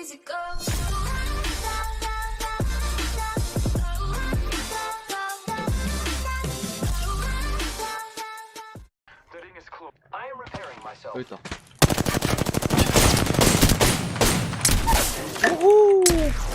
easy go. The ring is closed. I am repairing myself. 여기 있다. 오호! 오호!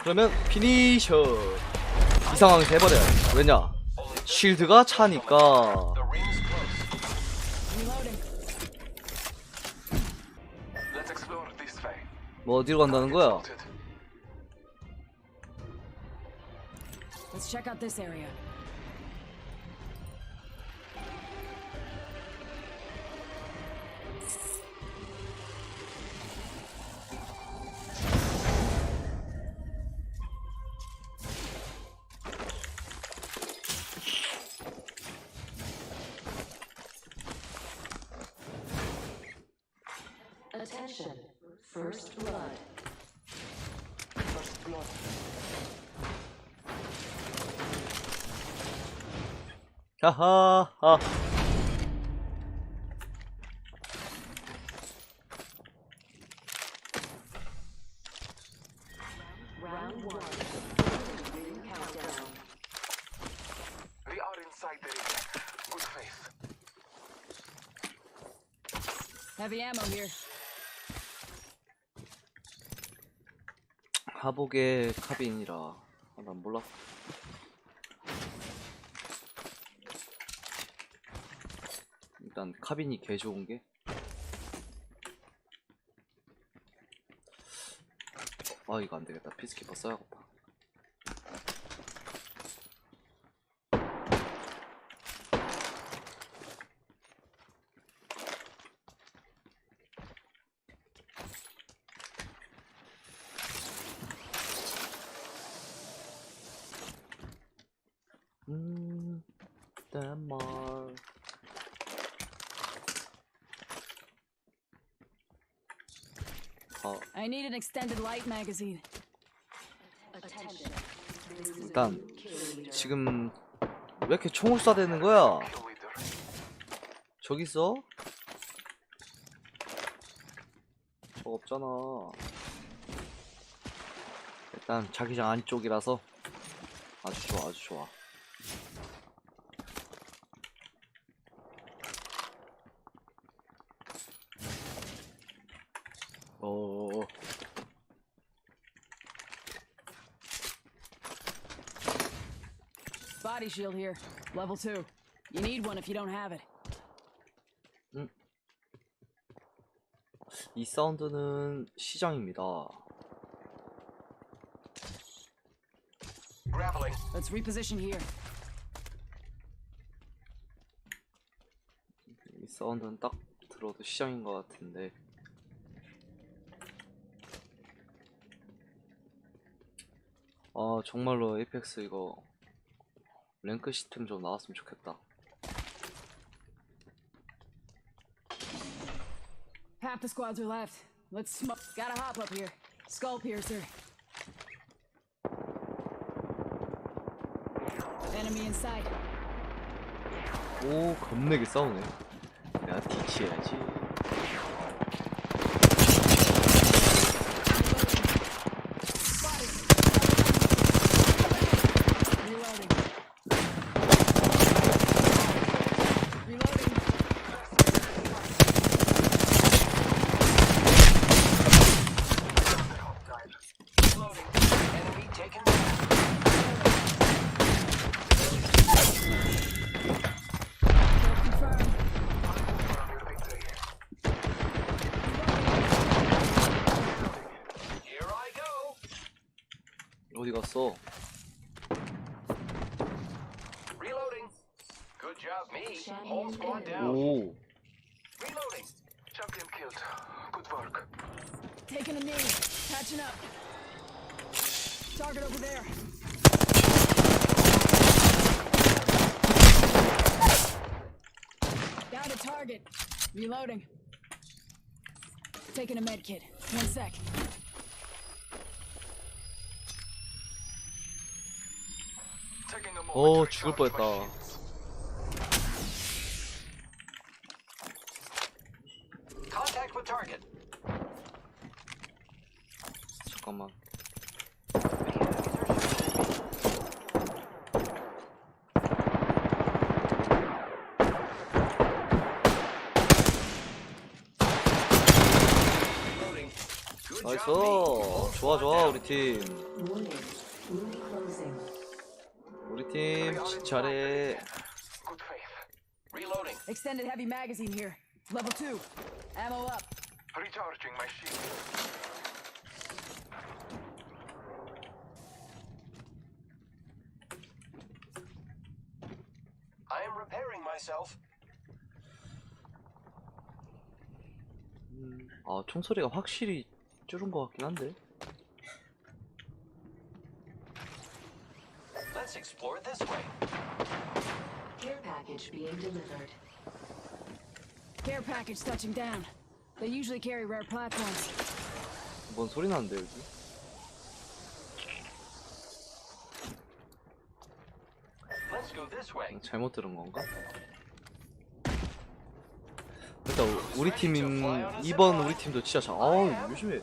그러면 피니셔 이 상황에서 해버려요 왜냐 쉴드가 차니까. 뭐 어디로 간다는 거야. Let's check out this area. Ha ha ha. We are inside the ring. Good faith. Heavy ammo here. 하복의 카빈이라. 아, 난 몰라 일단 카빈이 개 좋은 게. 아 이거 안 되겠다. 피스키퍼 써야겠다 덴마르 아 I need an extended light magazine. 일단 지금 왜 이렇게 총을 쏴대는 거야? 저기 있어? 저거 없잖아. 일단 자기장 안쪽이라서 아주 좋아, 아주 좋아. 어, Body shield here. Level two. You need one if you don't have it. 이 사운드는 시장입니다. Grappling. Let's reposition here. 이 사운드는 딱 들어도 시장인 것 같은데. 아 정말로 에이펙스 이거 랭크 시스템 좀 나왔으면 좋겠다. Half the squads are left. Let's smoke. Gotta hop up here. Skull piercer. Enemy inside. 오 겁내게 싸우네. 내가 뒤치해야지. Taking a knee. Patching up. Target over there. Down to target. Reloading. Taking a med kit. One sec. Taking a moment 오 to 죽을 recharge my 뻔했다 shields. Contact with target. 잠깐만 나이스. 좋아 좋아 우리 팀. 우리 팀 잘해. Extended heavy magazine here. Level two. Ammo up. Recharging my shield. I am repairing myself. 아 총소리가 확실히 줄은 것 같긴 한데 Let's explore this way. Care package being delivered. Care package touching down. They usually carry rare platforms. 뭔 소리 나는데 여기 Let's go this way. 잘못 들은 건가? 우- 우리 팀 이번 우리 팀도 진짜 잘. 아 요즘에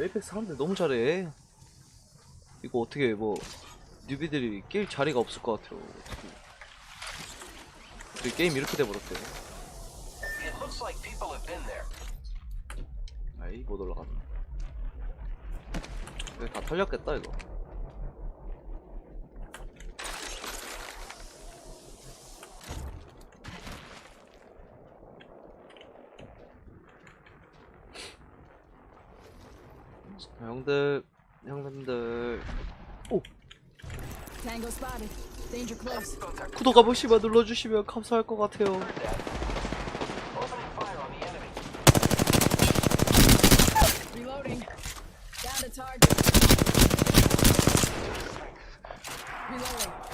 에이펙스 사람들 너무 잘해. 이거 어떻게 뭐 뉴비들이 깰 자리가 없을 것 같아요. 어떻게, 게임 이렇게 돼버렸대. 아이 못 올라갔네. 이거 다 털렸겠다 이거. 형들, 형님들 Tango spotted. Danger close. 구독 한 번씩만 눌러주시면 감사할 것 같아요. Reloading. Down to target. Reloading.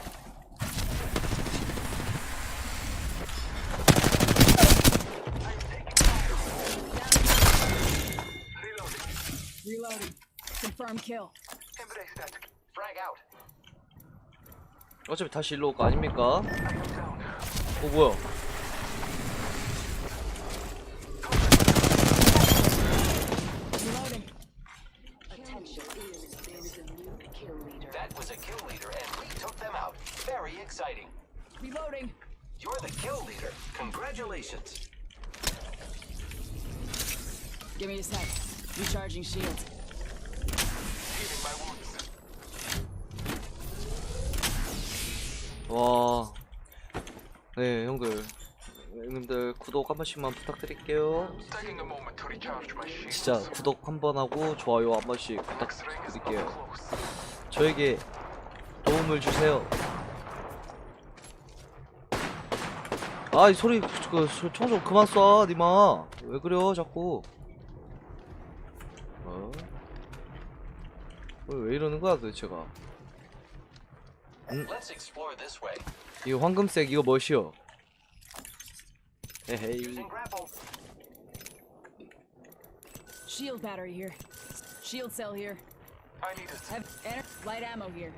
Reloading. Confirm kill. Embrace that. Frag out. 어차피 다시 일로 올 거 아닙니까? 어 뭐야? Reloading. Attention. There is a new kill leader. That was a kill leader, and we took them out. Very exciting. Reloading. You're the kill leader. Congratulations. Give me a sec. Recharging shields. 와. 네, 형들. 형님들 구독 한 번씩만 부탁드릴게요. 진짜 구독 한 번 하고 좋아요 한 번씩 부탁드릴게요. 저에게 도움을 주세요. 아, 이 소리 그총 좀 그만 쏴, 니마. 왜 그래요, 자꾸? 어? 왜, 왜 이러는 거야, 도대체가? Let's explore this way. 이거 황금색 이거 뭐시여? 에헤이. Using grapple. Shield battery here. Shield cell here. I need it. Have ener- light ammo here.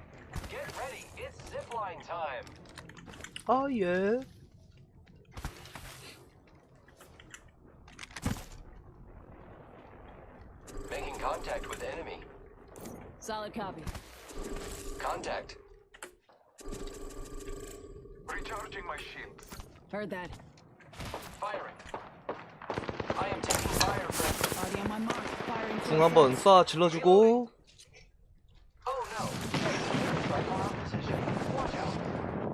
Get ready. It's zipline time. 아 예. Making contact with enemy. Solid copy. Contact. Recharging my shields. Heard that. Firing. I am taking fire from. Already on my mark. Firing. 궁 한번 쏴 질러주고. Oh no! Strike on our position. Watch out.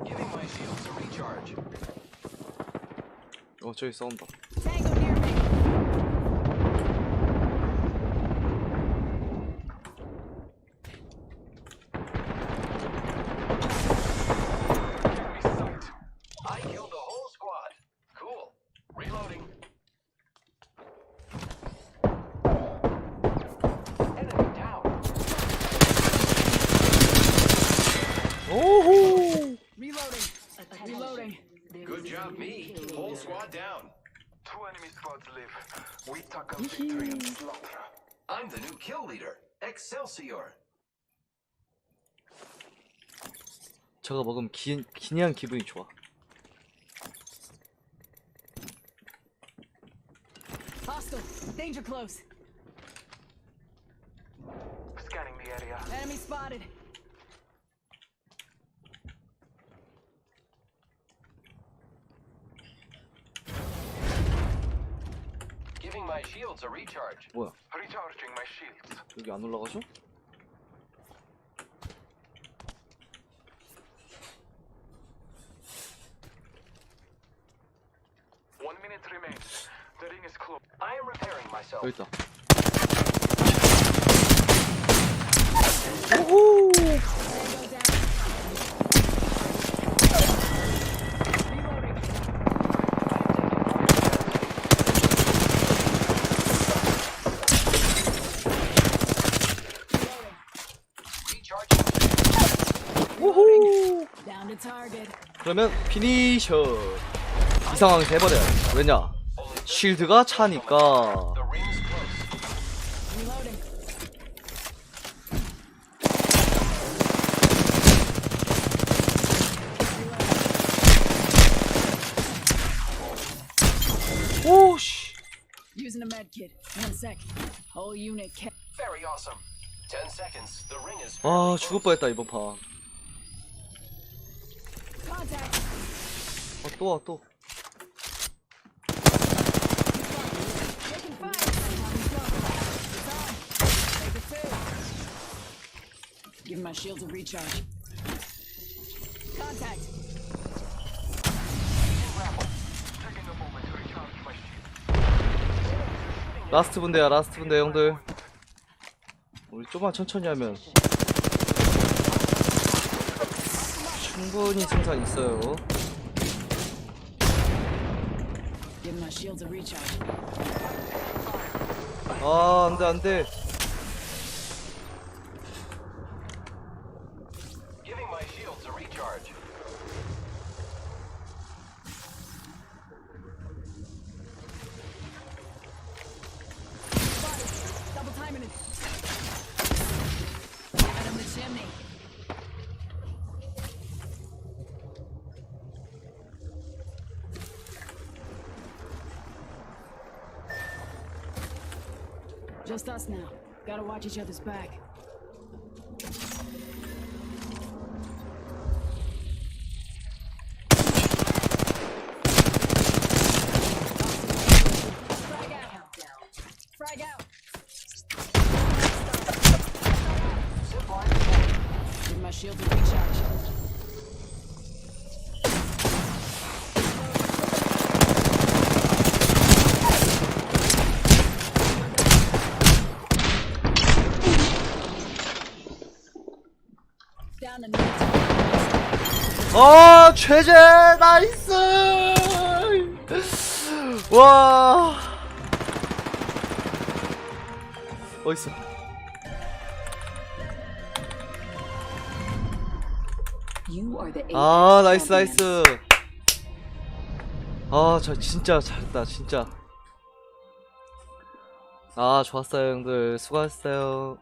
Giving my shields a recharge. 어 저기 싸운다. We talk of victory and slaughter. I'm the new kill leader, Excelsior. 저거 먹으면 기, 그냥 기분이 좋아. Hostile. Danger close. Scanning the area. Enemy spotted. my shields a recharge. 뭐야? Recharging my shields. 여기 안 올라가죠? One minute remains. The ring is close. I am repairing myself. 여기 있다. 그러면 피니셔. 이 상황에서 해버려요. 왜냐? 쉴드가 차니까. 오씨. Using a med kit. One sec. Whole unit Very awesome. Ten seconds. The ring is. 아 죽을. 뻔했다 이번 판. 아또와 또. Give my shields a recharge. Contact. 라스트 분대야 라스트 분대 형들. 우리 좀만 천천히 하면 충분히 승산 있어요. Give my shields a recharge. 아 안 돼 안 돼. Giving my shields a recharge. Spotted. Double timing it. Right on the chimney. Just us now. Gotta watch each other's back. Frag out. Frag out. Give my shield a recharge. Down the net. 아 최재 나이스. 와. 어딨어? 아 나이스. 나이스. 아저 진짜 잘했다 진짜. 아 좋았어요 형들 수고하셨어요.